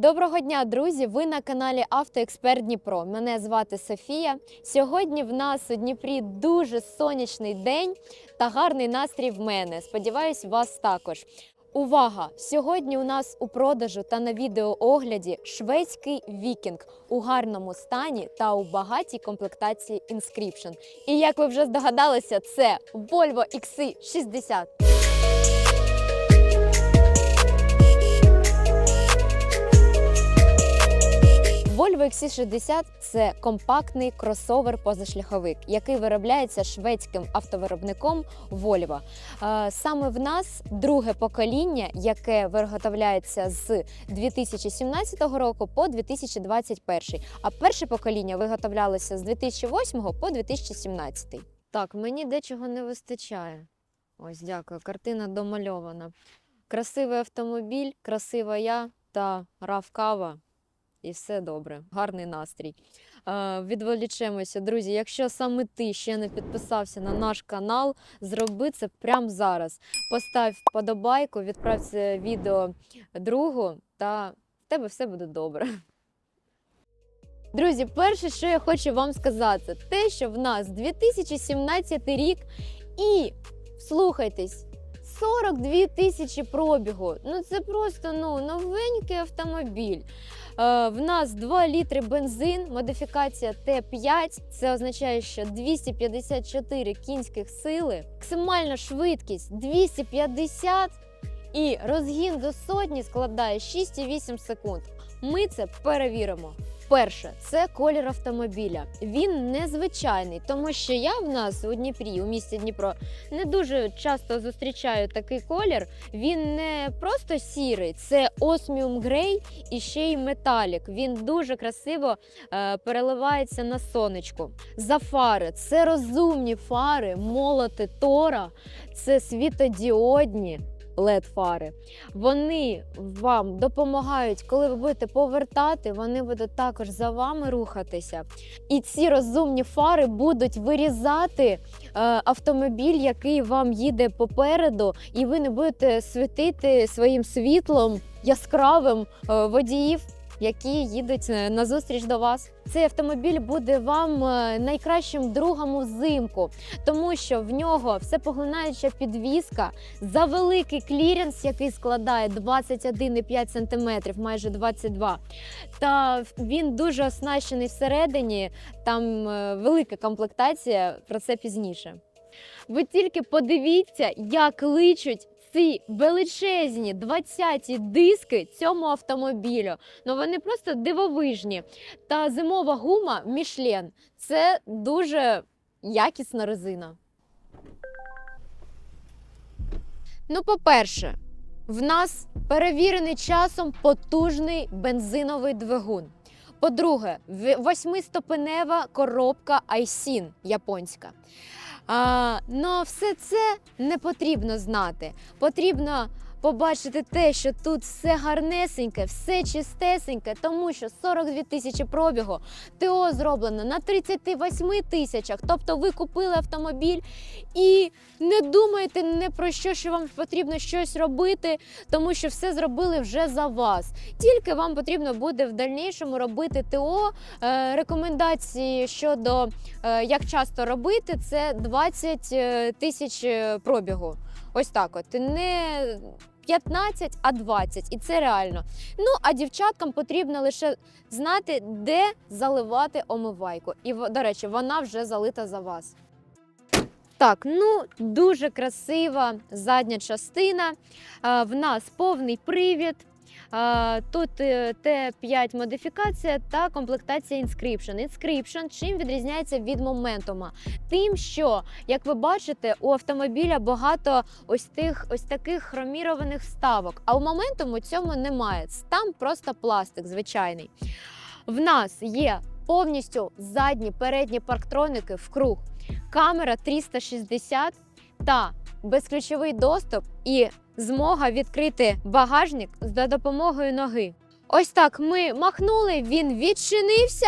Доброго дня, друзі! Ви на каналі Автоексперт Дніпро. Мене звати Софія. Сьогодні в нас у Дніпрі дуже сонячний день та гарний настрій в мене. Сподіваюсь, вас також. Увага! Сьогодні у нас у продажу та на відеоогляді шведський вікінг у гарному стані та у багатій комплектації Inscription. І як ви вже здогадалися, це Volvo XC60. XC60 – це компактний кросовер-позашляховик, який виробляється шведським автовиробником Volvo. Е, Саме в нас друге покоління, яке виготовляється з 2017 року по 2021, а перше покоління виготовлялося з 2008 по 2017. Так, мені дечого не вистачає. Ось, дякую. Картина домальована. Красивий автомобіль, красива я та рав кава і все добре, гарний настрій. Е, відволічемося, друзі. Якщо саме ти ще не підписався на наш канал, зроби це прямо зараз. Постав вподобайку, відправ це відео другу, та в тебе все буде добре. Друзі, перше, що я хочу вам сказати, те, що в нас 2017 рік і слухайтесь. 42 тисячі пробігу. Ну це просто ну новенький автомобіль. Е, в нас 2 літри бензин, модифікація Т5. Це означає, що 254 кінських сили, максимальна швидкість 250 і розгін до сотні складає 6,8 секунд. Ми це перевіримо. Перше, це колір автомобіля. Він незвичайний, тому що я в нас у Дніпрі, у місті Дніпро, не дуже часто зустрічаю такий колір. Він не просто сірий, це осміум грей і ще й металік. Він дуже красиво е, переливається на сонечку. За фари це розумні фари, молоти Тора, це світодіодні. Led фари вони вам допомагають, коли ви будете повертати, вони будуть також за вами рухатися. І ці розумні фари будуть вирізати е, автомобіль, який вам їде попереду, і ви не будете світити своїм світлом яскравим е, водіїв. Які їдуть е, на зустріч до вас, цей автомобіль буде вам е, найкращим другом взимку, тому що в нього всепоглинаюча підвізка за великий кліренс, який складає 21,5 см, майже 22 Та він дуже оснащений всередині. Там е, велика комплектація, про це пізніше. Ви тільки подивіться, як личуть ці величезні 20-ті диски цьому автомобілю. Ну вони просто дивовижні. Та зимова гума Мішлен це дуже якісна резина. Ну, по-перше, в нас перевірений часом потужний бензиновий двигун. По-друге, в- восьмиступенева коробка Айсін японська. А, все це не потрібно знати. Потрібно побачити те, що тут все гарнесеньке, все чистесеньке, тому що 42 тисячі пробігу, ТО зроблено на 38 тисячах. Тобто ви купили автомобіль і не думайте не про що, що вам потрібно щось робити, тому що все зробили вже за вас. Тільки вам потрібно буде в дальнішому робити ТО. Е, рекомендації щодо е, як часто робити, це 20 е, тисяч пробігу. Ось так от. Не 15, а 20. І це реально. Ну, а дівчаткам потрібно лише знати, де заливати омивайку. І, до речі, вона вже залита за вас. Так, ну дуже красива задня частина. В нас повний привід. Тут е, Т5 модифікація та комплектація Inscription. Inscription чим відрізняється від моментума? Тим, що, як ви бачите, у автомобіля багато ось тих ось таких хромірованих вставок. А у моментуму цьому немає. Там просто пластик звичайний. В нас є повністю задні передні парктроники в круг, камера 360 та безключовий доступ і змога відкрити багажник за допомогою ноги. Ось так ми махнули, він відчинився.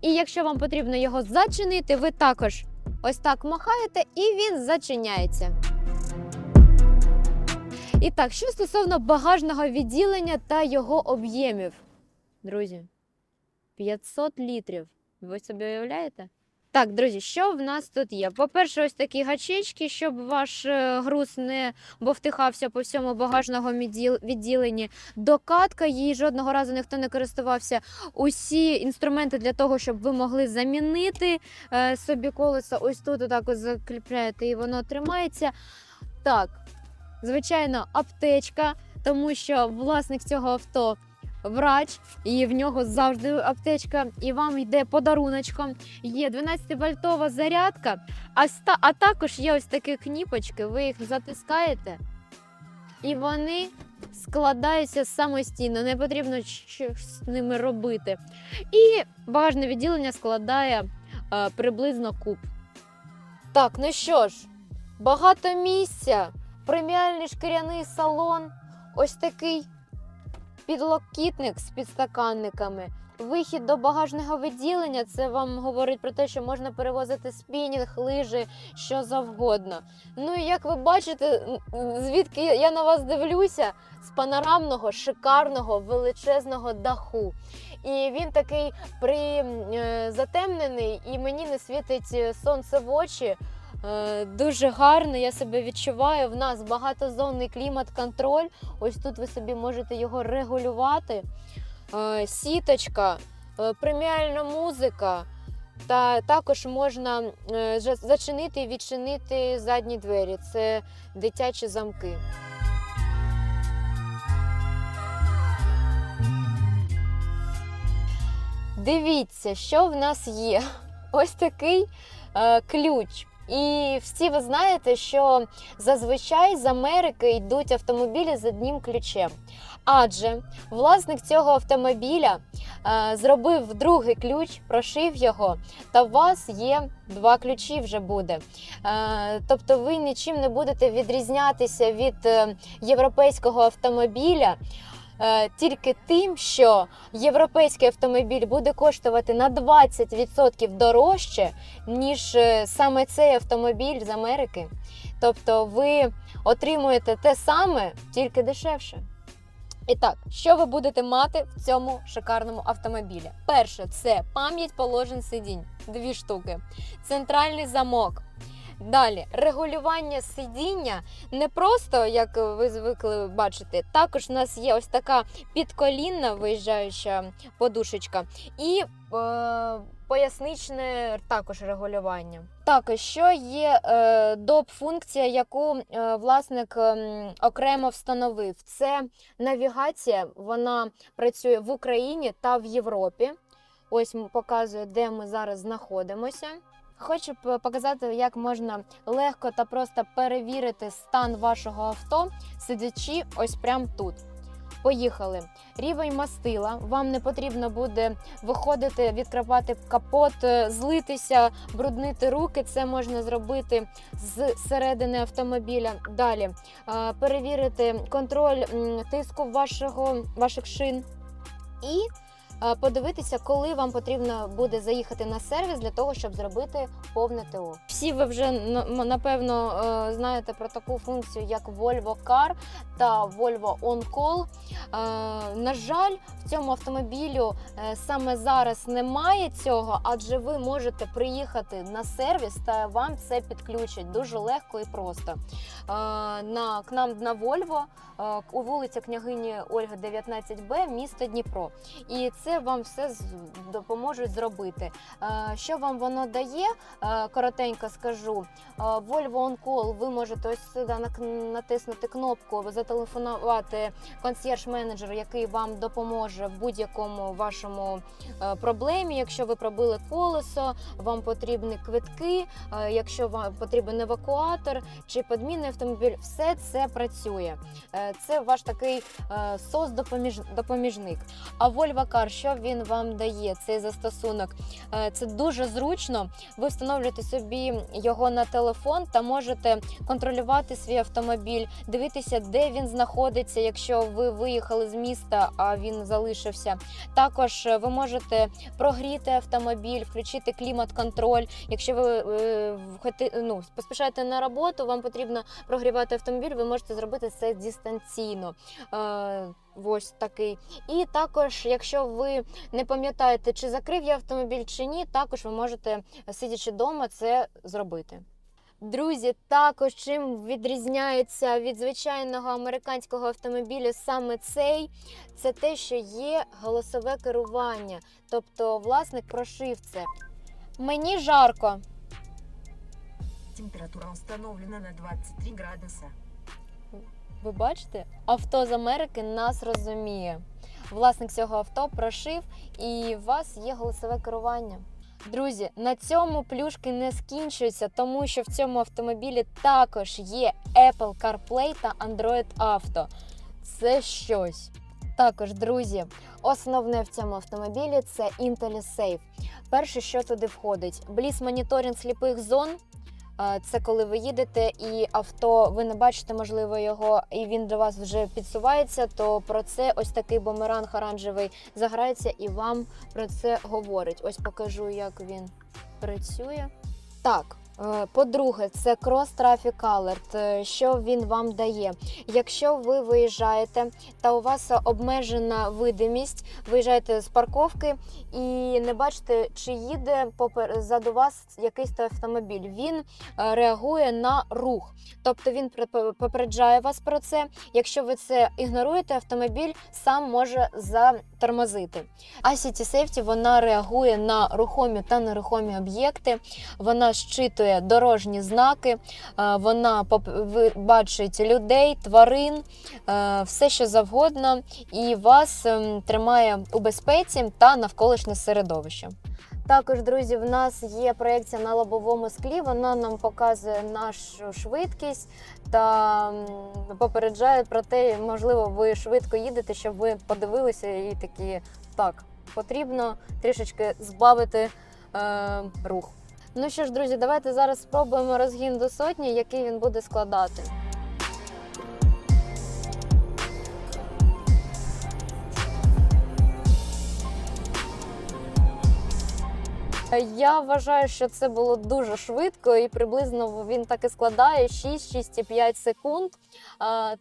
І якщо вам потрібно його зачинити, ви також ось так махаєте і він зачиняється. І так, що стосовно багажного відділення та його об'ємів. Друзі, 500 літрів. Ви собі уявляєте? Так, друзі, що в нас тут є? По-перше, ось такі гачечки, щоб ваш е, груз не бовтихався по всьому відділ- відділенні. Докатка, її жодного разу ніхто не користувався. Усі інструменти для того, щоб ви могли замінити е, собі колесо. Ось тут отак ось закріпляєте і воно тримається. Так, звичайно, аптечка, тому що власник цього авто врач, і в нього завжди аптечка, і вам йде подаруночком. Є 12-вольтова зарядка, а, ста- а також є ось такі кніпочки, ви їх затискаєте, і вони складаються самостійно, не потрібно щось з ними робити. І багажне відділення складає е, приблизно куб. Так, ну що ж, багато місця, преміальний шкіряний салон, ось такий підлокітник з підстаканниками. Вихід до багажного відділення це вам говорить про те, що можна перевозити спінінг, лижі, що завгодно. Ну і як ви бачите, звідки я на вас дивлюся, з панорамного, шикарного, величезного даху. І він такий при е, затемнений, і мені не світить е, сонце в очі. Е, Дуже гарно, я себе відчуваю. В нас багатозонний клімат-контроль. Ось тут ви собі можете його регулювати. Е, Сіточка, е, преміальна музика. Та також можна зачинити і відчинити задні двері. Це дитячі замки. Дивіться, що в нас є. Ось такий ключ. І всі ви знаєте, що зазвичай з Америки йдуть автомобілі з одним ключем. Адже власник цього автомобіля е, зробив другий ключ, прошив його, та у вас є два ключі вже буде. Е, тобто ви нічим не будете відрізнятися від е, європейського автомобіля. Е, Тільки тим, що європейський автомобіль буде коштувати на 20% дорожче, ніж е, саме цей автомобіль з Америки. Тобто ви отримуєте те саме, тільки дешевше. І так, що ви будете мати в цьому шикарному автомобілі? Перше, це пам'ять положень сидінь, дві штуки, центральний замок. Далі регулювання сидіння не просто, як ви звикли бачити. Також у нас є ось така підколінна виїжджаюча подушечка і е, поясничне також регулювання. Також що є е, доп-функція, яку е, власник ем, окремо встановив. Це навігація. Вона працює в Україні та в Європі. Ось показує, де ми зараз знаходимося. Хочу показати, як можна легко та просто перевірити стан вашого авто, сидячи ось прямо тут. Поїхали. Рівень мастила. Вам не потрібно буде виходити, відкривати капот, е, злитися, бруднити руки. Це можна зробити з середини автомобіля. Далі е, перевірити контроль тиску вашого, ваших шин і подивитися, коли вам потрібно буде заїхати на сервіс для того, щоб зробити повне ТО. Всі ви вже напевно е, знаєте про таку функцію, як Volvo Car та Volvo On Call. Е, На жаль, в цьому автомобілю е, саме зараз немає цього, адже ви можете приїхати на сервіс та вам це підключать дуже легко і просто. На, к нам на Volvo у вулиця княгині Ольги 19Б, місто Дніпро. І це вам все допоможуть зробити. Е, Що вам воно дає? Е, Коротенько скажу. Е, Volvo On Call ви можете ось сюди натиснути кнопку, зателефонувати консьєрж-менеджеру, який вам допоможе в будь-якому вашому проблемі. Якщо ви пробили колесо, вам потрібні квитки, якщо вам потрібен евакуатор чи подмінний автомобіль, все це працює. Це ваш такий е, сос допоміжник. А Volvo Car, що він вам дає? Цей застосунок? Е, Це дуже зручно. Ви встановлюєте собі його на телефон та можете контролювати свій автомобіль, дивитися, де він знаходиться, якщо ви виїхали з міста, а він залишився. Також е, ви можете прогріти автомобіль, включити клімат-контроль. Якщо ви е, ну, поспішаєте на роботу, вам потрібно прогрівати автомобіль, ви можете зробити це дистанційно. Ось такий. І також, якщо ви не пам'ятаєте, чи закрив я автомобіль чи ні, також ви можете, сидячи вдома, це зробити. Друзі, також чим відрізняється від звичайного американського автомобіля саме цей, це те, що є голосове керування. Тобто власник прошив це. Мені жарко. Температура установлена на 23 градуса. Ви бачите, авто з Америки нас розуміє. Власник цього авто прошив, і у вас є голосове керування. Друзі, на цьому плюшки не скінчуються, тому що в цьому автомобілі також є Apple CarPlay та Android Auto. Це щось. Також, друзі, основне в цьому автомобілі це IntelliSafe. Перше, що туди входить: Bliss моніторинг сліпих зон. Це коли ви їдете і авто, ви не бачите, можливо, його, і він до вас вже підсувається, то про це ось такий бумеранг оранжевий заграється і вам про це говорить. Ось покажу, як він працює. Так. Е, По-друге, це Cross Traffic Alert. Що він вам дає? Якщо ви виїжджаєте та у вас обмежена видимість, виїжджаєте з парковки і не бачите, чи їде позаду вас якийсь то автомобіль. Він е, реагує на рух. Тобто він попереджає вас про це. Якщо ви це ігноруєте, автомобіль сам може затормозити. А City Safety вона реагує на рухомі та нерухомі об'єкти. Вона щитує дорожні знаки, е, вона бачить людей, тварин, е, все що завгодно, і вас ем, тримає у безпеці та навколишнє середовище. Також, друзі, в нас є проекція на лобовому склі. Вона нам показує нашу швидкість та попереджає про те, можливо, ви швидко їдете, щоб ви подивилися і такі так, потрібно трішечки збавити е, рух. Ну що ж, друзі, давайте зараз спробуємо розгін до сотні, який він буде складати. Я вважаю, що це було дуже швидко, і приблизно він так і складає 6-6,5 секунд.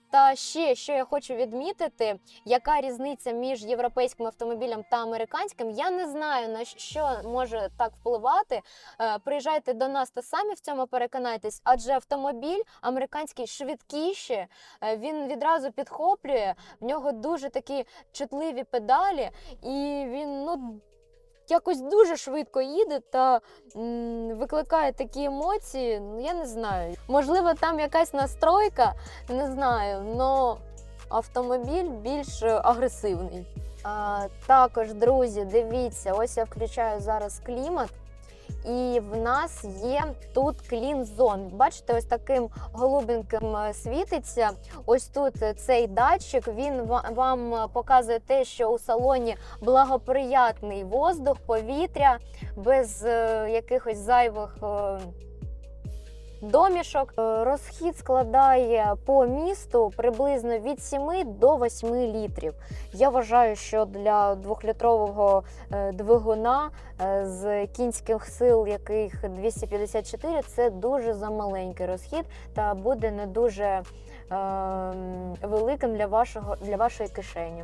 Та ще що я хочу відмітити, яка різниця між європейським автомобілем та американським, я не знаю на що може так впливати. Е, Приїжджайте до нас та самі в цьому переконайтесь, адже автомобіль американський швидкіше, е, він відразу підхоплює, в нього дуже такі чутливі педалі, і він ну. Якось дуже швидко їде та м, викликає такі емоції. Ну я не знаю. Можливо, там якась настройка, не знаю, але автомобіль більш е, агресивний. А, також, друзі, дивіться, ось я включаю зараз клімат. І в нас є тут клін зон. Бачите, ось таким голубеньким е, світиться. Ось тут е, цей датчик. Він вам е, показує те, що у салоні благоприятний воздух, повітря без е, якихось зайвих. Домішок Е, розхід складає по місту приблизно від 7 до 8 літрів. Я вважаю, що для двохлітрового е, двигуна е, з кінських сил, яких 254, це дуже замаленький розхід та буде не дуже е, великим для вашого для вашої кишені.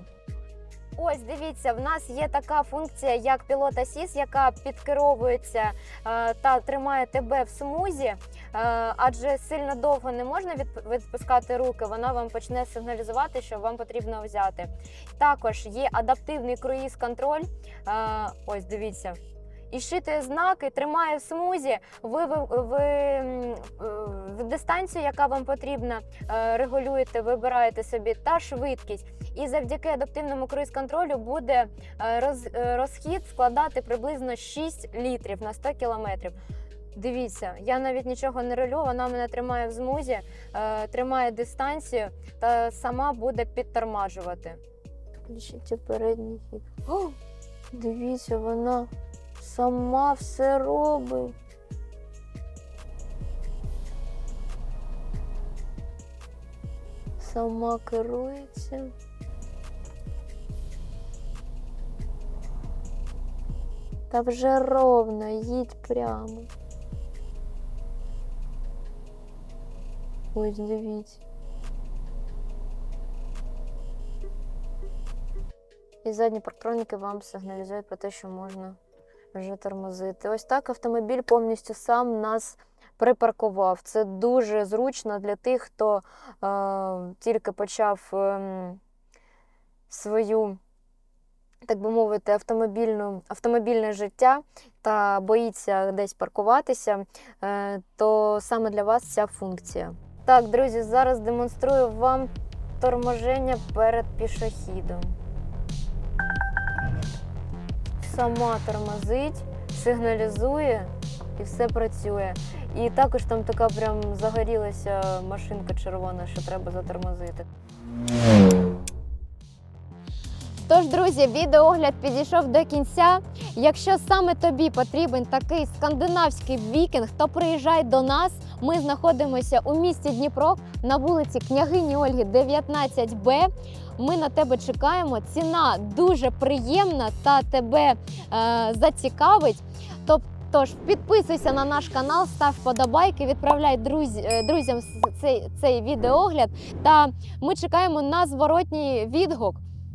Ось дивіться, в нас є така функція, як пілот Асіс, яка підкеровується е, та тримає тебе в смузі, е, адже сильно довго не можна відп- відпускати руки, вона вам почне сигналізувати, що вам потрібно взяти. Також є адаптивний круїз-контроль. Е, ось дивіться. І щитує знаки, тримає в смузі, ви, ви, ви в дистанцію, яка вам потрібна, регулюєте, вибираєте собі та швидкість. І завдяки адаптивному круїз-контролю буде е, роз, е, розхід складати приблизно 6 літрів на 100 кілометрів. Дивіться, я навіть нічого не релю, вона мене тримає в змузі, е, тримає дистанцію та сама буде підтормажувати. Включіть передній хід. О, дивіться, вона сама все робить. Сама керується. Та вже ровно, їдь прямо. Ось дивіться. І задні парктроніки вам сигналізують про те, що можна вже тормозити. Ось так автомобіль повністю сам нас припаркував. Це дуже зручно для тих, хто е, тільки почав ем, свою, так би мовити, автомобільну, автомобільне життя та боїться десь паркуватися, е, то саме для вас ця функція. Так, друзі, зараз демонструю вам торможення перед пішохідом. Сама тормозить, сигналізує і все працює. І також там така прям загорілася машинка червона, що треба затормозити. Тож, друзі, відеоогляд підійшов до кінця. Якщо саме тобі потрібен такий скандинавський вікінг, то приїжджай до нас. Ми знаходимося у місті Дніпро на вулиці Княгині Ольги, 19Б. Ми на тебе чекаємо. Ціна дуже приємна та тебе е, зацікавить. Тоб- Тож підписуйся на наш канал, став вподобайки, відправляй друзі, е, друзям цей, цей відеоогляд. Та ми чекаємо на зворотній відгук.